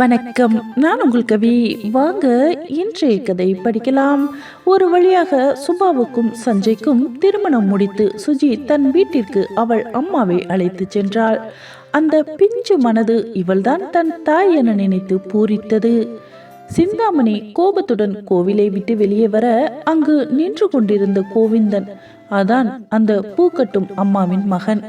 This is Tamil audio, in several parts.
வணக்கம். நான் உங்கள் கவி. வாங்க இன்றைய கதை படிக்கலாம். ஒரு வழியாக சுபாவுக்கும் சஞ்சய்க்கும் திருமணம் முடித்து சுஜி தன் வீட்டிற்கு அவள் அம்மாவை அழைத்து சென்றாள். அந்த பிஞ்சு மனது இவள்தான் தன் தாய் என நினைத்து பூரித்தது. சிந்தாமணி கோபத்துடன் கோவிலை விட்டு வெளியே வர அங்கு நின்று கொண்டிருந்த கோவிந்தன் அதான் அந்த பூக்கட்டும் அம்மாவின் மகன்.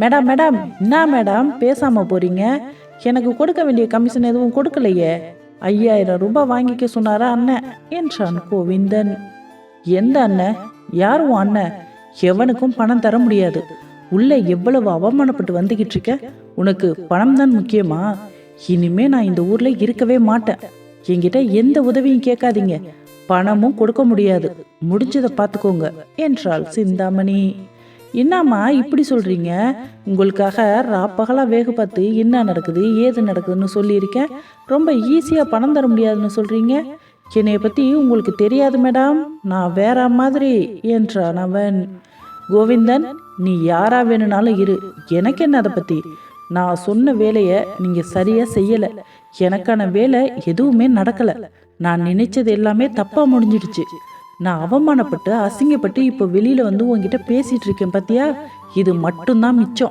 மேடம் மேடம் என்ன மேடம்? பேசாம போறீங்க. எனக்கு கொடுக்க வேண்டிய கமிஷன் எதுவும் கொடுக்கலையே. ஐயாயிரம் ரூபாய் வாங்கிக்க சொன்னாரா அண்ணன் என்றான் கோவிந்தன். எந்த அண்ணன் யார் உன் அண்ணன் எவனுக்கும் பணம் தர முடியாது. உள்ள எவ்வளவு அவமானப்பட்டு வந்துகிட்டு இருக்க? உனக்கு பணம் தான் முக்கியமா? இனிமே நான் இந்த ஊர்ல இருக்கவே மாட்டேன். என்கிட்ட எந்த உதவியும் கேட்காதீங்க. பணமும் கொடுக்க முடியாது. முடிஞ்சதை பார்த்துக்கோங்க என்றாள் சிந்தாமணி. என்னம்மா இப்படி சொல்றீங்க? உங்களுக்காக ராப்பகலா வேக பார்த்து என்ன நடக்குது ஏது நடக்குதுன்னு சொல்லியிருக்கேன். ரொம்ப ஈஸியாக பணம் தர முடியாதுன்னு சொல்றீங்க? என்னைய பற்றி உங்களுக்கு தெரியாது மேடம். நான் வேற மாதிரி என்றான் அவன். கோவிந்தன் நீ யாரா வேணும்னாலும் இரு. எனக்கு என்ன அதை பற்றி நான் சொன்ன வேலையை நீங்கள் சரியாக செய்யலை. எனக்கான வேலை எதுவுமே நடக்கலை. நான் நினைச்சது எல்லாமே தப்பாக முடிஞ்சிடுச்சு. நான் அவமானப்பட்டு அசிங்கப்பட்டு இப்போ வெளியில வந்து உன்கிட்ட பேசிட்டு இருக்கேன் பாத்தியா? இது மட்டும்தான் மிச்சம்.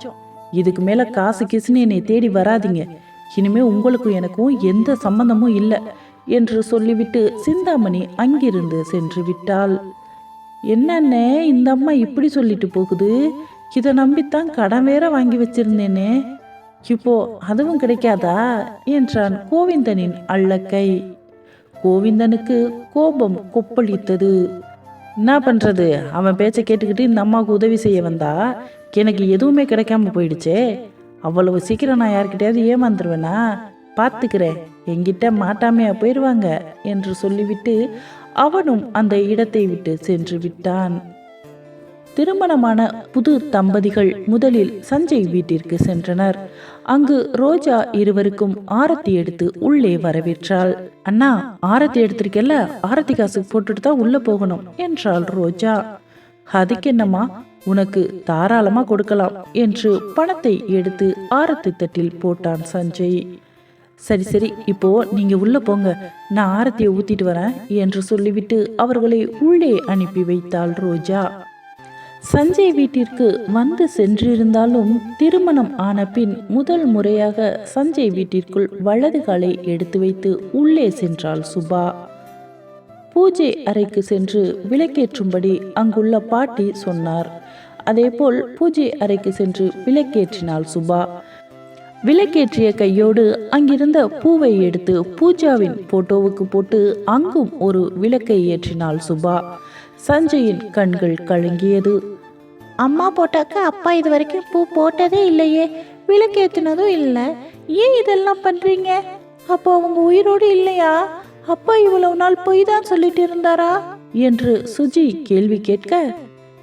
இதுக்கு மேல காசு கிசுன்னு என்னை தேடி வராதீங்க. இனிமே உங்களுக்கும் எனக்கும் எந்த சம்பந்தமும் இல்லை என்று சொல்லிவிட்டு சிந்தாமணி அங்கிருந்து சென்று விட்டாள். என்னண்ணே இந்த அம்மா இப்படி சொல்லிட்டு போகுது? இதை நம்பித்தான் கடன் வேற வாங்கி வச்சிருந்தேனே. இப்போ அதுவும் கிடைக்காதா? என்றான் கோவிந்தனின் அள்ளக்கை கோவிந்தனுக்கு கோபம் கொப்பளித்தது. என்ன பண்றது? அவன் பேச்சை கேட்டுக்கிட்டு இந்த அம்மாவுக்கு உதவி செய்ய வந்தா? எனக்கு எதுவுமே கிடைக்காம போயிடுச்சே. அவ்வளவு சீக்கிரம் நான் யார்கிட்டயாவது ஏமாந்துருவேனா? பார்த்துக்கிறேன் என்கிட்ட மாட்டாமையா போயிடுவாங்க என்று சொல்லிவிட்டு அவனும் அந்த இடத்தை விட்டு சென்று விட்டான். திருமணமான புது தம்பதிகள் முதலில் சஞ்சய் வீட்டிற்கு சென்றனர். அங்கு ரோஜா இருவருக்கும் ஆரத்தி எடுத்து உள்ளே வரவேற்றாள். அண்ணா ஆரத்தி எடுத்திருக்கல ஆரத்தி காசு போட்டுட்டு தான் உள்ள போகணும் என்றாள் ரோஜா. அதுக்கு என்னம்மா உனக்கு தாராளமா கொடுக்கலாம் என்று பணத்தை எடுத்து ஆரத்தி தட்டில் போட்டான் சஞ்சய். சரி சரி இப்போ நீங்க உள்ள போங்க. நான் ஆரத்தியை ஊத்திட்டு வரேன் என்று சொல்லிவிட்டு அவர்களை உள்ளே அனுப்பி வைத்தாள் ரோஜா. சஞ்சய் வீட்டிற்கு வந்து சென்றிருந்தாலும் திருமணம் ஆன பின் முதல் முறையாக சஞ்சய் வீட்டிற்குள் வலது காலை எடுத்து வைத்து உள்ளே சென்றாள் சுபா. பூஜை அறைக்கு சென்று விளக்கேற்றும்படி அங்குள்ள பாட்டி சொன்னார். அதேபோல் பூஜை அறைக்கு சென்று விளக்கேற்றினாள் சுபா. விளக்கேற்றிய கையோடு அங்கிருந்த பூவை எடுத்து பூஜாவின் போட்டோவுக்கு போட்டு அங்கும் ஒரு விளக்கை ஏற்றினாள் சுபா. சஞ்சயின் கண்கள் கலங்கியது. அம்மா போட்டாக்க அப்பா இது வரைக்கும் பூ போட்டதே இல்லையே விளக்கேற்றினதும் இல்லை. ஏன் இதெல்லாம் பண்ணுறீங்க அப்போ அவங்க உயிரோடு இல்லையா? அப்பா இவ்வளவு நாள் பொய் தான் சொல்லிட்டு இருந்தாரா? என்று சுஜி கேள்வி கேட்க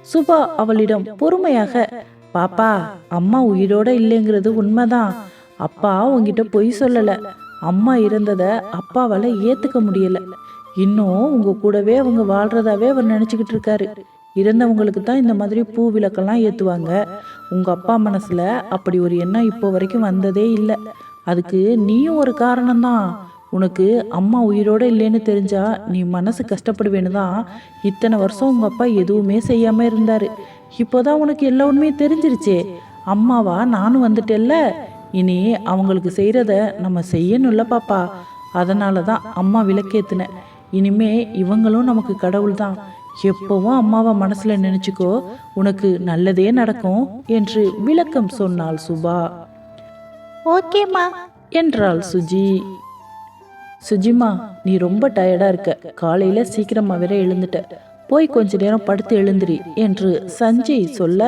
சுபா அவளிடம் பொறுமையாக பாப்பா அம்மா உயிரோட இல்லைங்கிறது உண்மைதான். அப்பா உங்ககிட்ட பொய் சொல்லல. அம்மா இருந்தத அப்பாவால ஏத்துக்க முடியல. இன்னும் உங்க கூடவே அவங்க வாழ்றதாவே அவர் நினைச்சுக்கிட்டு இருக்காரு. இருந்தவங்களுக்கு தான் இந்த மாதிரி பூ விளக்கெல்லாம் ஏற்றுவாங்க உங்கள் அப்பா மனசில் அப்படி ஒரு எண்ணம் இப்போ வரைக்கும் வந்ததே இல்லை. அதுக்கு நீயும் ஒரு காரணம்தான். உனக்கு அம்மா உயிரோட இல்லைன்னு தெரிஞ்சா நீ மனசு கஷ்டப்படுவேன்னு தான் இத்தனை வருஷம் உங்கள் அப்பா எதுவுமே செய்யாமல் இருந்தார். இப்போதான் உனக்கு எல்லா உண்மையும் தெரிஞ்சிருச்சே. அம்மாவா? நானும் வந்துட்டேல்ல இனி அவங்களுக்கு செய்கிறத நம்ம செய்யணும்ல பாப்பா. அதனால தான் அம்மா விளக்கேத்துனேன் இனிமே இவங்களும் நமக்கு கடவுள் தான் எப்பவும் அம்மாவை மனசுல நினைச்சுக்கோ உனக்கு நல்லதே நடக்கும் என்று விளக்கம் சொன்னாள் சுபா. ஓகேம்மா என்றாள் சுஜி. சுஜிமா நீ ரொம்ப டயர்டா இருக்க. காலையில சீக்கிரமா வேற எழுந்துட்ட. போய் கொஞ்ச நேரம் படுத்து எழுந்திரி என்று சஞ்சய் சொல்ல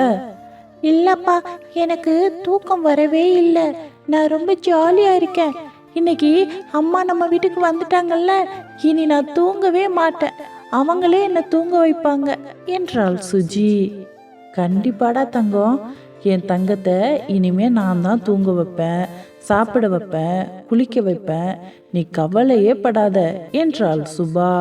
இல்லப்பா எனக்கு தூக்கம் வரவே இல்லை. நான் ரொம்ப ஜாலியா இருக்கேன். இன்னைக்கு அம்மா நம்ம வீட்டுக்கு வந்துட்டாங்கல்ல. இனி நான் தூங்கவே மாட்டேன். அவங்களே என்னை தூங்க வைப்பாங்க என்றாள் சுஜி. கண்டிப்பாடா தங்கம். என் தங்கத்தை இனிமே நான் தான் தூங்க வைப்பேன் சாப்பிட வைப்பேன் குளிக்க வைப்பேன். நீ கவலையே படாத என்றாள் சுபா.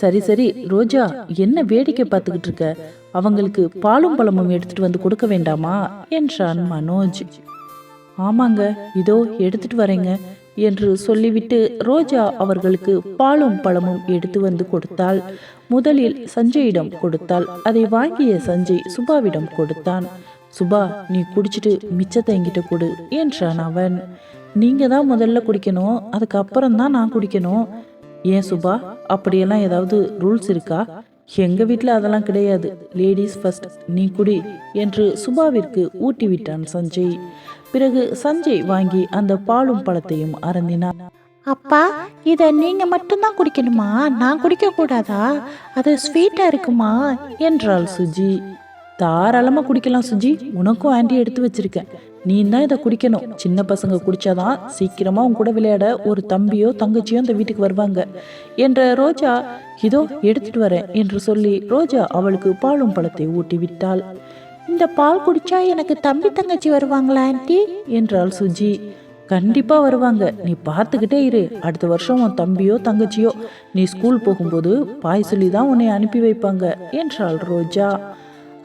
சரி சரி ரோஜா என்ன வேடிக்கை பார்த்துக்கிட்டு இருக்க? அவங்களுக்கு பாலும் பழமும் எடுத்துட்டு வந்து கொடுக்க வேண்டாமா? என்றான் மனோஜ். ஆமாங்க இதோ எடுத்துட்டு வரேங்க. என்று சொல்லிவிட்டு ரோஜா அவர்களுக்கு பாலும் பழமும் எடுத்து வந்து கொடுத்தாள். முதலில் சஞ்சயிடம் கொடுத்தாள். அதை வாங்கிய சஞ்சய் சுபாவிடம் கொடுத்தான். சுபா நீ குடிச்சிட்டு மிச்சத்தை எங்கிட்ட கொடு என்றான் அவன். நீங்க தான் முதல்ல குடிக்கணும் அதுக்கப்புறம் தான் நான் குடிக்கணும். ஏன் சுபா அப்படியெல்லாம் ஏதாவது ரூல்ஸ் இருக்கா? எங்க வீட்டில் அதெல்லாம் கிடையாது. லேடிஸ் ஃபர்ஸ்ட் நீ குடி என்று சுபாவிற்கு ஊட்டி விட்டான் சஞ்சய். பிறகு சஞ்சய் வாங்கி அந்த பாலும் பழத்தையும் அருந்தினான். அப்பா இதை நீங்க மட்டும்தான் குடிக்கணுமா? நான் குடிக்க கூடாதா? அது ஸ்வீட்டா இருக்குமா? என்றாள் சுஜி. தாராளமா குடிக்கலாம் சுஜி. உனக்கும் ஆண்டி எடுத்து வச்சிருக்கேன் நீ தான் இதை குடிக்கணும். சின்ன பசங்க குடிச்சாதான் சீக்கிரமா உன் கூட விளையாட ஒரு தம்பியோ தங்கச்சியோ அந்த வீட்டுக்கு வருவாங்க என்ற ரோஜா இதோ எடுத்துட்டு வரேன் என்று சொல்லி ரோஜா அவளுக்கு பாலும் பழத்தை ஊட்டி விட்டாள் இந்த பால் குடிச்சா எனக்கு தம்பி தங்கச்சி வருவாங்களா ஆண்டி? என்றாள் சுஜி. கண்டிப்பா வருவாங்க. நீ பார்த்துக்கிட்டே இரு. அடுத்த வருஷம் உன் தம்பியோ தங்கச்சியோ நீ ஸ்கூல் போகும்போது பாய் சொல்லி தான் உன்னை அனுப்பி வைப்பாங்க என்றாள் ரோஜா.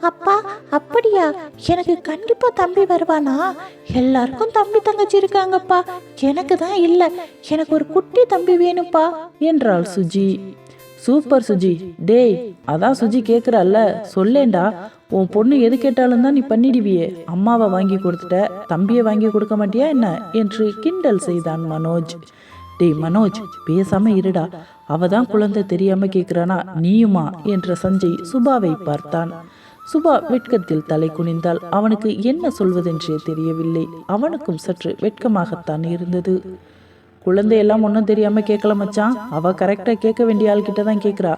அப்பா அப்படியா? எனக்கு கண்டிப்பா தம்பி வருவானா? எல்லாருக்கும் தம்பி தங்கச்சி இருக்காங்கப்பா. எனக்கு தான் இல்ல. எனக்கு ஒரு குட்டி தம்பி வேணும்ப்பா என்றாள் சுஜி. சூப்பர் சுஜி. டேய் அதான் சுஜி கேட்குறல்ல சொல்லேண்டா உன் பொண்ணு எது கேட்டாலும் தான் நீ பண்ணிடுவியே. அம்மாவை வாங்கி கொடுத்துட்ட தம்பியை வாங்கி கொடுக்க மாட்டியா என்ன? என்று கிண்டல் செய்தான் மனோஜ். டேய் மனோஜ் பேசாம இருடா. அவ தான் குழந்தை தெரியாம கேட்குறானா நீயுமா? என்ற சஞ்சய் சுபாவை பார்த்தான். சுபா வெட்கத்தில் தலை குனிந்தால் அவனுக்கு என்ன சொல்வதென்றே தெரியவில்லை. அவனுக்கும் சற்று வெட்கமாகத்தான் இருந்தது. குழந்தையெல்லாம் ஒன்றும் தெரியாம கேட்கல மச்சான். அவ கரெக்டா கேட்க வேண்டிய ஆள்கிட்ட தான் கேட்குறா.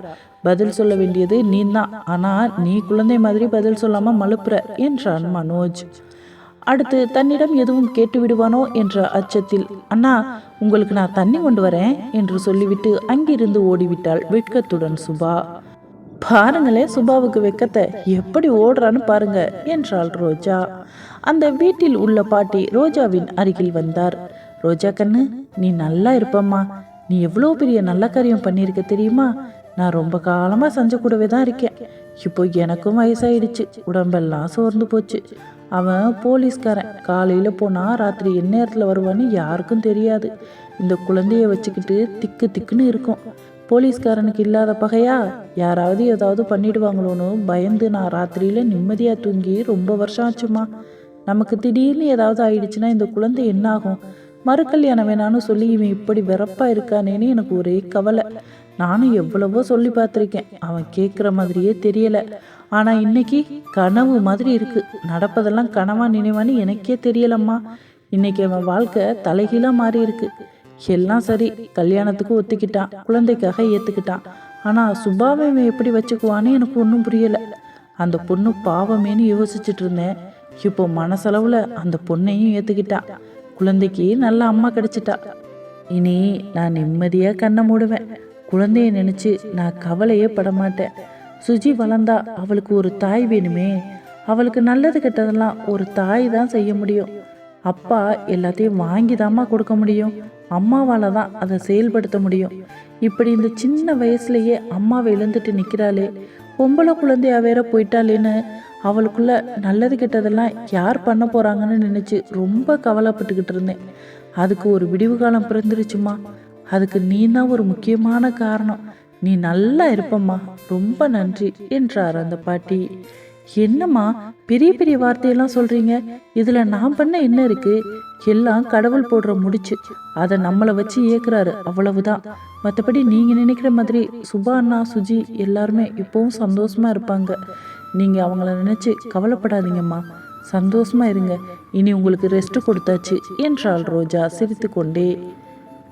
பதில் சொல்ல வேண்டியது நீ தான் ஆனா நீ குழந்தை மாதிரி பதில் சொல்லாம மழுப்புற என்றான் மனோஜ். அடுத்து தன்னிடம் எதுவும் கேட்டு விடுவானோ என்ற அச்சத்தில் அண்ணா உங்களுக்கு நான் தண்ணி கொண்டு வரேன் என்று சொல்லிவிட்டு அங்கிருந்து ஓடிவிட்டாள் வெட்கத்துடன் சுபா. பாருங்களே சுபாவுக்கு வெக்கத்தை எப்படி ஓடுறான்னு பாருங்க என்றாள் ரோஜா. அந்த வீட்டில் உள்ள பாட்டி ரோஜாவின் அருகில் வந்தார். ரோஜா கண்ணு நீ நல்லா இருப்பம்மா. நீ எவ்வளோ பெரிய நல்ல காரியம் பண்ணியிருக்க தெரியுமா? நான் ரொம்ப காலமாக செஞ்ச கூடவே தான் இருக்கேன். இப்போ எனக்கும் வயசாயிடுச்சு. உடம்பெல்லாம் சோர்ந்து போச்சு. அவன் போலீஸ்காரன். காலையில் போனால் ராத்திரி எந்நேரத்தில் வருவான்னு யாருக்கும் தெரியாது. இந்த குழந்தைய வச்சுக்கிட்டு திக்கு திக்குன்னு இருக்கும். போலீஸ்காரனுக்கு இல்லாத பகையா? யாராவது ஏதாவது பண்ணிடுவாங்களோன்னு பயந்து நான் ராத்திரியில் நிம்மதியாக தூங்கி ரொம்ப வருஷம் ஆச்சுமா நமக்கு திடீர்னு ஏதாவது ஆயிடுச்சுன்னா இந்த குழந்தை என்ன ஆகும் மறுக்கல்யாணம் வேணான்னு சொல்லி இவன் இப்படி வெறப்பா இருக்கானேன்னு எனக்கு ஒரே கவலை. நானும் எவ்வளவோ சொல்லி பார்த்துருக்கேன். அவன் கேட்குற மாதிரியே தெரியல. ஆனா இன்னைக்கு கனவு மாதிரி இருக்கு. நடப்பதெல்லாம் கனவா நினைவான்னு எனக்கே தெரியலம்மா. இன்னைக்கு அவன் வாழ்க்கை தலைகீழா மாறி இருக்கு. எல்லாம் சரி கல்யாணத்துக்கு ஒத்துக்கிட்டான். குழந்தைக்காக ஏத்துக்கிட்டான். ஆனா சுபாவை இவன் எப்படி வச்சுக்குவான்னு எனக்கு ஒன்றும் புரியல. அந்த பொண்ணு பாவமேன்னு யோசிச்சுட்டு இருந்தேன். இப்போ மனசளவுல அந்த பொண்ணையும் ஏத்துக்கிட்டான் குழந்தைக்கு நல்ல அம்மா கிடைச்சிட்டா. இனி நான் நிம்மதியாக கண்ணை மூடுவேன். குழந்தைய நினைச்சு நான் கவலையே பட மாட்டேன் சுஜி வளர்ந்தா அவளுக்கு ஒரு தாய் வேணுமே. அவளுக்கு நல்லது கெட்டதெல்லாம் ஒரு தாய் தான் செய்ய முடியும். அப்பா எல்லாத்தையும் வாங்கி தாம்மா கொடுக்க முடியும். அம்மாவால் தான் அதை செயல்படுத்த முடியும். இப்படி இந்த சின்ன வயசுலேயே அம்மாவை இழந்துட்டு நிற்கிறாளே பொம்பளை குழந்தையா வேற போயிட்டாளேன்னு அவளுக்குள்ள நல்லது கெட்டதெல்லாம் யார் பண்ண போறாங்கன்னு நினைச்சு ரொம்ப கவலைப்பட்டுக்கிட்டு இருந்தேன். அதுக்கு ஒரு விடிவு காலம் பிறந்துருச்சுமா. அதுக்கு நீ தான் ஒரு முக்கியமான காரணம். நீ நல்லா இருப்பம்மா. ரொம்ப நன்றி என்றார் அந்த பாட்டி. என்னம்மா பெரிய பெரிய வார்த்தையெல்லாம் சொல்றீங்க. இதுல நான் பண்ண என்ன இருக்கு? எல்லாம் கடவுள் போடுற முடிச்சு. அதை நம்மளை வச்சு இயக்குறாரு. அவ்வளவுதான். மற்றபடி நீங்க நினைக்கிற மாதிரி சுபா அண்ணா சுஜி எல்லாருமே இப்பவும் சந்தோஷமா இருப்பாங்க. நீங்கள் அவங்கள நினச்சி கவலைப்படாதீங்கம்மா. சந்தோஷமா இருங்க. இனி உங்களுக்கு ரெஸ்ட் கொடுத்தாச்சு என்றாள் ரோஜா சிரித்துக்கொண்டே.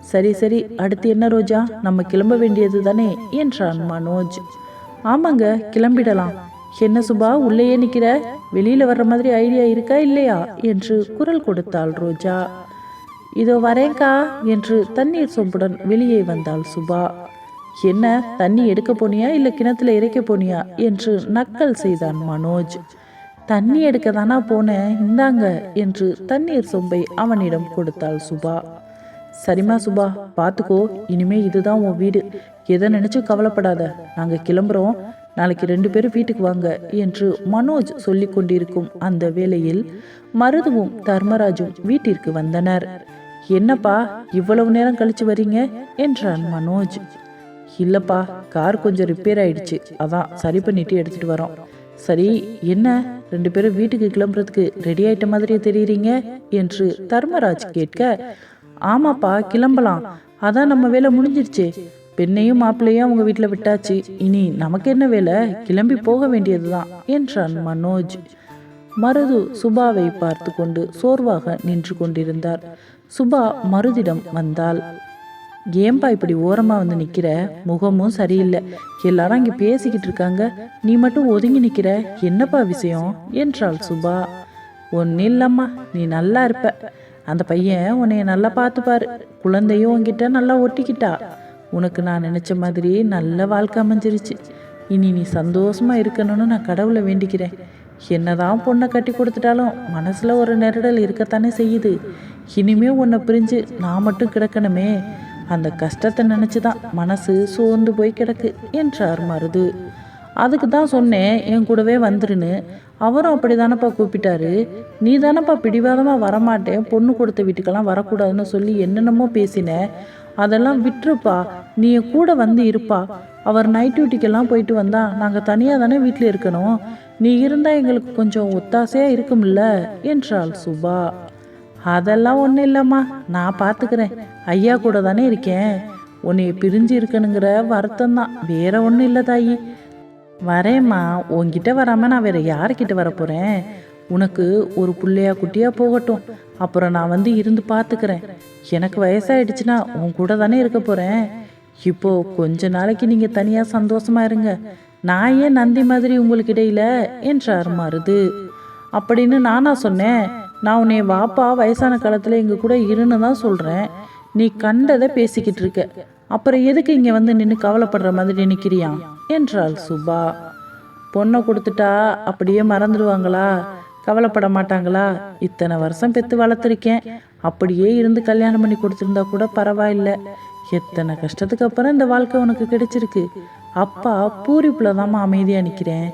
சரி சரி அடுத்து என்ன ரோஜா? நம்ம கிளம்ப வேண்டியது தானே என்றான் மனோஜ். ஆமாங்க கிளம்பிடலாம். என்ன சுபா உள்ளேயே நிற்கிற வெளியில் வர்ற மாதிரி ஐடியா இருக்கா இல்லையா? என்று குரல் கொடுத்தாள் ரோஜா. இதோ வரேன்க்கா என்று தண்ணீர் சொம்புடன் வெளியே வந்தாள் சுபா. என்ன தண்ணி எடுக்க போனியா இல்லை கிணத்துல இறைக்க போனியா என்று நக்கல் செய்தான் மனோஜ். தண்ணி எடுக்க தானா போனேன் இந்தாங்க என்று தண்ணீர் சொம்பை அவனிடம் கொடுத்தாள் சுபா. சரிம்மா சுபா பார்த்துக்கோ இனிமே இதுதான் உன் வீடு. எதை நினைச்சும் கவலைப்படாத நாங்கள் கிளம்புறோம். நாளைக்கு ரெண்டு பேரும் வீட்டுக்கு வாங்க என்று மனோஜ் சொல்லி கொண்டிருக்கும் அந்த வேளையில் மருதுவும் தர்மராஜும் வீட்டிற்கு வந்தனர். என்னப்பா இவ்வளவு நேரம் கழிச்சு வரீங்க? என்றான் மனோஜ். இல்லப்பா கார் கொஞ்சம் ரிப்பேர் ஆயிடுச்சு. அதான் சரி பண்ணிட்டு எடுத்துட்டு வரோம். சரி என்ன? ரெண்டு பேரும் வீட்டுக்கு கிளம்புறதுக்கு ரெடி ஆயிட்ட மாதிரியே தெரியுறீங்க? என்று தர்மராஜ் கேட்க ஆமாப்பா கிளம்பலாம். அதான் நம்ம வேலை முடிஞ்சிருச்சு. பெண்ணையும் மாப்பிள்ளையும் அவங்க வீட்டில் விட்டாச்சு. இனி நமக்கு என்ன வேலை? கிளம்பி போக வேண்டியதுதான் என்றான் மனோஜ். மருது சுபாவை பார்த்து கொண்டு சோர்வாக நின்று கொண்டிருந்தார். சுபா மருதிடம் வந்தாள். ஏன்பா இப்படி ஓரமாக வந்து நிற்கிற முகமும் சரியில்லை. எல்லாரும் இங்கே பேசிக்கிட்டு இருக்காங்க. நீ மட்டும் ஒதுங்கி நிற்கிற என்னப்பா விஷயம்? என்றாள் சுபா. ஒன்றும் இல்லைம்மா நீ நல்லா இருப்ப. அந்த பையன் உன்னைய நல்லா பார்த்துப்பாரு. குழந்தையும் உங்ககிட்ட நல்லா ஒட்டிக்கிட்டா. உனக்கு நான் நினச்ச மாதிரி நல்ல வாழ்க்கை அமைஞ்சிருச்சு. இனி நீ சந்தோஷமா இருக்கணும்னு நான் கடவுளை வேண்டிக்கிறேன். என்னதான் பொண்ணை கட்டி கொடுத்துட்டாலும் மனசில் ஒரு நெருடல் இருக்கத்தானே செய்யுது. இனிமே உன்னை பிரிஞ்சு நான் மட்டும் கிடக்கணுமே. அந்த கஷ்டத்தை நினச்சி தான் மனசு சோர்ந்து போய் கிடக்கு என்றார் மருது. அதுக்கு தான் சொன்னேன் என் கூடவே வந்துருன்னு. அவரும் அப்படி தானப்பா கூப்பிட்டாரு. நீ தானப்பா பிடிவாதமாக வரமாட்டேன். பொண்ணு கொடுத்த வீட்டுக்கெல்லாம் வரக்கூடாதுன்னு சொல்லி என்னென்னமோ பேசின. அதெல்லாம் விட்டுருப்பா. நீ என் கூட வந்து இருப்பா. அவர் நைட் டியூட்டிக்கெல்லாம் போயிட்டு வந்தா நாங்கள் தனியாக தானே வீட்டில் இருக்கணும். நீ இருந்தால் எங்களுக்கு கொஞ்சம் ஒத்தாசையாக இருக்கும்ல என்றாள் சுபா. அதெல்லாம் ஒன்றும் இல்லைம்மா. நான் பார்த்துக்கிறேன் ஐயா கூட தானே இருக்கேன். உன்னைய பிரிஞ்சு இருக்கணுங்கிற வருத்தம் தான் வேற ஒன்றும் இல்லை தாயி. வரேம்மா. உன்கிட்ட வராமல் நான் வேற யார்கிட்ட வரப்போகிறேன் உனக்கு ஒரு பிள்ளையா குட்டியாக போகட்டும். அப்புறம் நான் வந்து இருந்து பார்த்துக்கிறேன் எனக்கு வயசாயிடுச்சுன்னா உன் கூட தானே இருக்க போகிறேன் இப்போது கொஞ்ச நாளைக்கு நீங்கள் தனியாக சந்தோஷமாக இருங்க. நான் ஏன் நந்தி மாதிரி உங்களுக்கு இடையில என்றார் மருது. அப்படின்னு நானா சொன்னேன். நான் உன்னை வாப்பா வயசான காலத்தில் எங்கள் கூட இருன்னு தான் சொல்கிறேன் நீ கண்டதை பேசிக்கிட்டு இருக்க. அப்புறம் எதுக்கு இங்கே வந்து நின்று கவலைப்படுற மாதிரி நிற்கிறியா என்றாள் சுபா. பொண்ணை கொடுத்துட்டா அப்படியே மறந்துடுவாங்களா? கவலைப்பட மாட்டாங்களா? இத்தனை வருஷம் பெற்று வளர்த்துருக்கேன். அப்படியே இருந்து கல்யாணம் பண்ணி கொடுத்துருந்தா கூட பரவாயில்ல. எத்தனை கஷ்டத்துக்கு அப்புறம் இந்த வாழ்க்கை உனக்கு கிடைச்சிருக்கு. அப்பா பூரிப்புல தாம்மா அமைதியாக நிற்கிறேன்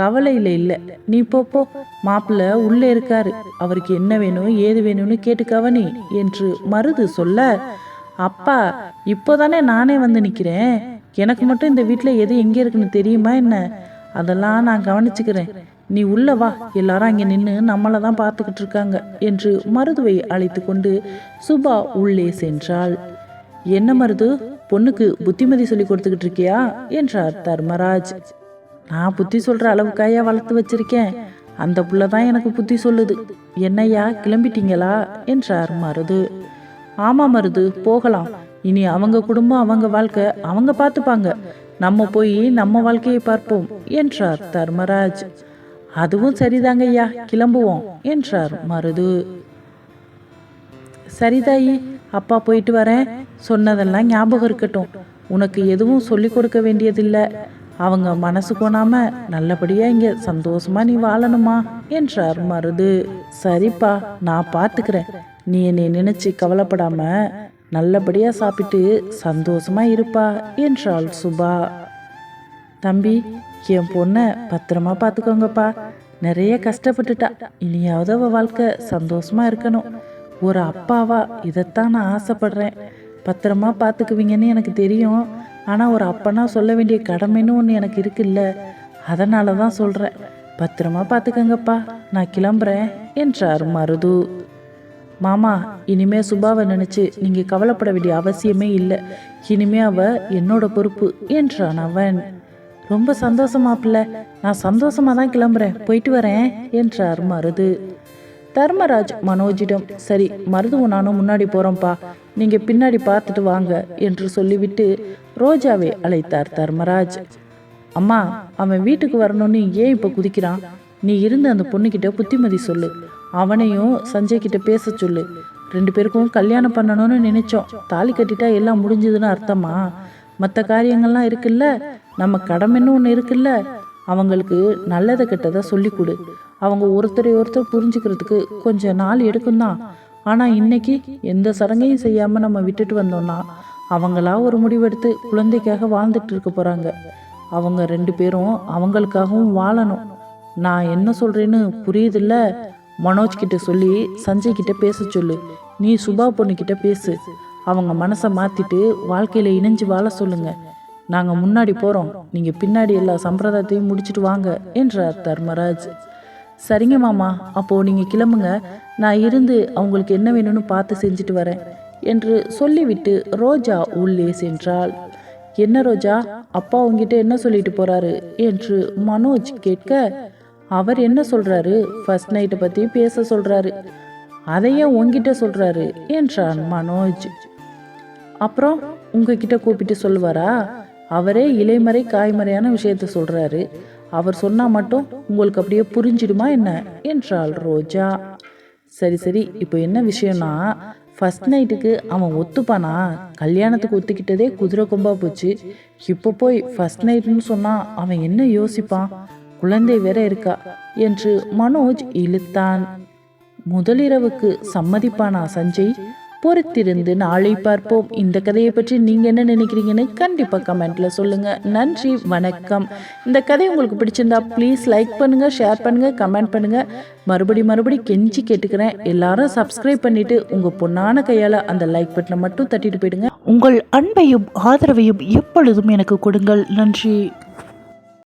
கவலையில் இல்லை நீ போப்போ மாப்பிள்ள மாப்பிள்ளை உள்ளே இருக்காரு. அவருக்கு என்ன வேணும் ஏது வேணும்னு கேட்டு கவனி என்று மருது சொல்ல அப்பா இப்போதானே நானே வந்து நிற்கிறேன் எனக்கு மட்டும் இந்த வீட்டில் எது எங்கே இருக்குன்னு தெரியுமா என்ன? அதெல்லாம் நான் கவனிச்சுக்கிறேன். நீ உள்ள வா. எல்லாரும் அங்கே நின்று நம்மளை தான் பார்த்துக்கிட்டு இருக்காங்க என்று மருதுவை அழைத்து கொண்டு சுபா உள்ளே சென்றாள். என்ன மருது? பொண்ணுக்கு புத்திமதி சொல்லி கொடுத்துக்கிட்டு இருக்கியா? என்றார் தர்மராஜ். நான் புத்தி சொல்ற அளவுக்காயா வளர்த்து வச்சிருக்கேன். அந்த புள்ள தான் எனக்கு புத்தி சொல்லுது. என்னையா கிளம்பிட்டீங்களா? என்றார் மருது. ஆமா மருது போகலாம். இனி அவங்க குடும்பம் அவங்க வாழ்க்கை அவங்க பார்த்துப்பாங்க. நம்ம போய் நம்ம வாழ்க்கையை பார்ப்போம் என்றார் தர்மராஜ். அதுவும் சரிதாங்க ஐயா கிளம்புவோம் என்றார் மருது. சரிதாயி அப்பா போயிட்டு வரேன். சொன்னதெல்லாம் ஞாபகம் இருக்கட்டும். உனக்கு எதுவும் சொல்லிக் கொடுக்க வேண்டியதில்லை. அவங்க மனசு கோணாம நல்லபடியா இங்க சந்தோஷமா நீ வாழணுமா என்றார் மருது. சரிப்பா நான் பார்த்துக்கிறேன் நீ என்னை நினைச்சு கவலைப்படாம நல்லபடியா சாப்பிட்டு சந்தோஷமா இருப்பா என்றாள் சுபா. தம்பி என் பொண்ணை பத்திரமா பார்த்துக்கோங்கப்பா நிறைய கஷ்டப்பட்டுட்டா. இனியாவது அவள் வாழ்க்கை சந்தோஷமா இருக்கணும். ஒரு அப்பாவா இதைத்தான் நான் ஆசைப்படுறேன். பத்திரமா பார்த்துக்குவீங்கன்னு எனக்கு தெரியும். ஆனால் ஒரு அப்பனா சொல்ல வேண்டிய கடமைன்னு ஒன்று எனக்கு இருக்குல்ல. அதனால தான் சொல்கிறேன் பத்திரமா பார்த்துக்கங்கப்பா நான் கிளம்புறேன் என்றார் மருது. மாமா இனிமே சுபாவை நினைச்சு நீங்க கவலைப்பட வேண்டிய அவசியமே இல்லை. இனிமே அவ என்னோட பொறுப்பு என்றான் அவன். ரொம்ப சந்தோஷமா நான் சந்தோஷமா தான் கிளம்புறேன். போயிட்டு வரேன் என்றார் மருது. தர்மராஜ் மனோஜிடம் சரி மருதுவும் நானும் முன்னாடி போறோம்ப்பா. நீங்க பின்னாடி பார்த்துட்டு வாங்க என்று சொல்லிவிட்டு ரோஜாவை அழைத்தார் தர்மராஜ். அம்மா அவன் வீட்டுக்கு வரணும்னு ஏன் இப்போ குதிக்கிறான்? நீ இருந்து அந்த பொண்ணுக்கிட்ட புத்திமதி சொல்லு. அவனையும் சஞ்சய் கிட்ட பேச சொல்லு. ரெண்டு பேருக்கும் கல்யாணம் பண்ணணும்னு நினைச்சோம். தாலி கட்டிட்டா எல்லாம் முடிஞ்சதுன்னு அர்த்தமா? மற்ற காரியங்கள்லாம் இருக்குல்ல? நம்ம கடமைன்னு ஒன்று இருக்குல்ல? அவங்களுக்கு நல்லதை கெட்டதை சொல்லி கொடு. அவங்க ஒருத்தரை ஒருத்தர் புரிஞ்சுக்கிறதுக்கு கொஞ்சம் நாள் எடுக்கும் தான். ஆனால் இன்னைக்கு எந்த சடங்கையும் செய்யாமல் நம்ம விட்டுட்டு வந்தோம்னா அவங்களா ஒரு முடிவெடுத்து குழந்தைக்காக வாழ்ந்துட்டு இருக்க போகிறாங்க அவங்க ரெண்டு பேரும் அவங்களுக்காகவும் வாழணும். நான் என்ன சொல்கிறேன்னு புரியுதில்ல? மனோஜ் கிட்ட சொல்லி சஞ்சய் கிட்ட பேச சொல்லு. நீ சுபா பொண்ணுக்கிட்ட பேசு. அவங்க மனசை மாத்திட்டு வாழ்க்கையில இணைஞ்சு வாழ சொல்லுங்க. நாங்க முன்னாடி போறோம். நீங்க பின்னாடி எல்லா சம்பிரதாயத்தையும் முடிச்சுட்டு வாங்க என்றார் தர்மராஜ். சரிங்க மாமா. அப்போ நீங்க கிளம்புங்க. நான் இருந்து அவங்களுக்கு என்ன வேணும்னு பார்த்து செஞ்சுட்டு வரேன். என்று சொல்லிவிட்டு ரோஜா உள்ளே சென்றாள். என்ன ரோஜா? அப்பா உங்ககிட்ட என்ன சொல்லிட்டு போறாரு? என்று மனோஜ் கேட்க அவர் என்ன சொல்றாரு? ஃபர்ஸ்ட் நைட்டை பத்தி பேச சொல்றாரு. அதையே உங்ககிட்ட சொல்றாரு? என்றான் மனோஜ். அப்புறம் உங்ககிட்ட கூப்பிட்டு சொல்லுவாரா? அவரே இலைமறை காய்மறையான விஷயத்த சொல்றாரு. அவர் சொன்னா மட்டும் உங்களுக்கு அப்படியே புரிஞ்சிடுமா என்ன? என்றாள் ரோஜா. சரி சரி. இப்போ என்ன விஷயம்னா ஃபர்ஸ்ட் நைட்டுக்கு அவன் ஒத்துப்பானா? கல்யாணத்துக்கு ஒத்துக்கிட்டதே குதிரை கொம்பா போச்சு. இப்போ போய் ஃபஸ்ட் நைட்னு சொன்னா அவன் என்ன யோசிப்பான்? குழந்தை வேற இருக்கா? என்று மனோஜ் இழுத்தான். முதலிரவுக்கு சம்மதிப்பானா சஞ்சய்? பொறுத்திருந்து நாளை பார்ப்போம். இந்த கதையை பற்றி நீங்க என்ன நினைக்கிறீங்கன்னு கண்டிப்பா கமெண்ட்ல சொல்லுங்க. நன்றி வணக்கம். இந்த கதை உங்களுக்கு பிடிச்சிருந்தா ப்ளீஸ் லைக் பண்ணுங்க ஷேர் பண்ணுங்க கமெண்ட் பண்ணுங்க. மறுபடி மறுபடி கெஞ்சி கேட்டுக்கிறேன். எல்லாரும் சப்ஸ்கிரைப் பண்ணிட்டு உங்க பொண்ணான கையால அந்த லைக் பட்டனை மட்டும் தட்டிட்டு போயிடுங்க. உங்கள் அன்பையும் ஆதரவையும் எப்பொழுதும் எனக்கு கொடுங்கள். நன்றி.